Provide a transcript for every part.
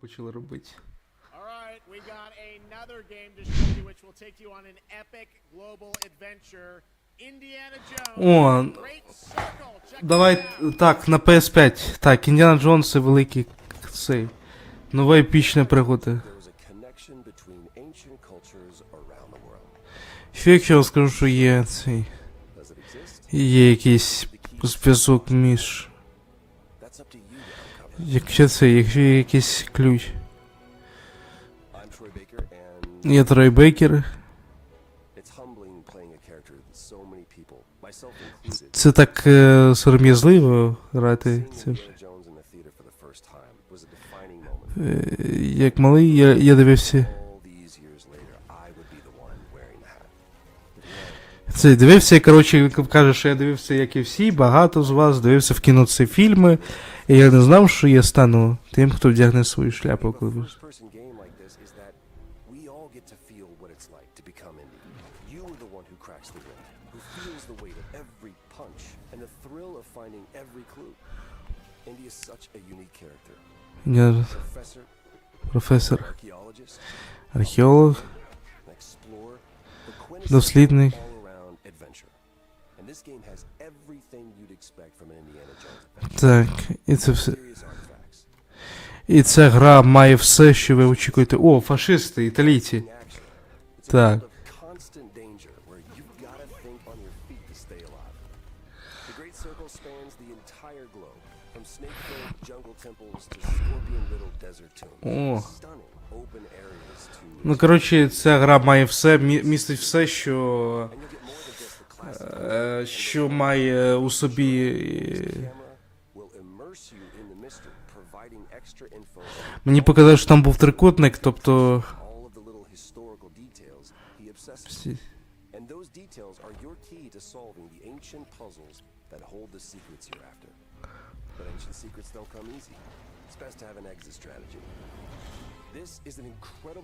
почали робити. All right, we got another game to show you, which will take you on an epic global adventure. Indiana Jones. О, давай так, на PS5. Так, Індіана Джонс і великий цей. World. Що якщо я скажу, що є цей. Є якийсь зв'язок між. That's up to you to uncover. Якщо це, якщо є якийсь ключ. Є Трой Бейкер. Це так е, сором'язливо грати. Це, е, як малий, я, я дивився. Це дивився, коротше, він каже, що я дивився, як і всі, багато з вас дивився в кіно ці фільми. І я не знав, що я стану тим, хто вдягне свою шляпу, коли. Я професор, археолог, дослідник. Так, і це все. І ця гра має все, що ви очікуєте. О, фашисти, італійці. Так. О. Ну, коротше, ця гра має все, містить все, що. Е, Мені показали, що там тобто.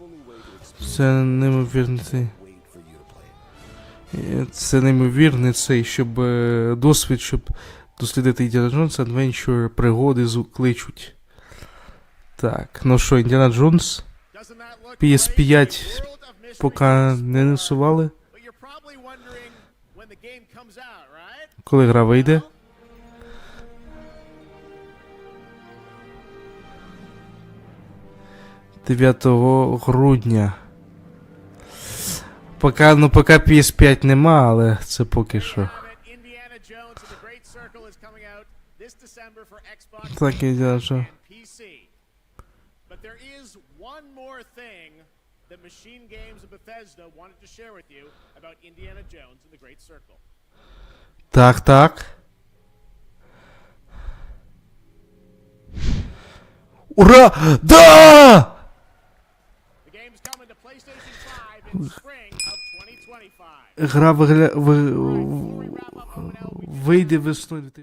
new way to experience Це неймовірний цей, щоб е, досвід, щоб дослідити Індіана Джонса, Adventure, пригоди кличуть. Так, ну що, Індіана Джонс Doesn't PS5 great? The world of mystery поки не right? Коли гра вийде? 9 грудня. Поки, ну поки PS5 нема, але це поки що. and Так і and thing that Machine Games of Bethesda wanted to share with you about Indiana Jones and the Great Circle. Так, так. Ура! Да! Гра вигля... gonna- вийде весною.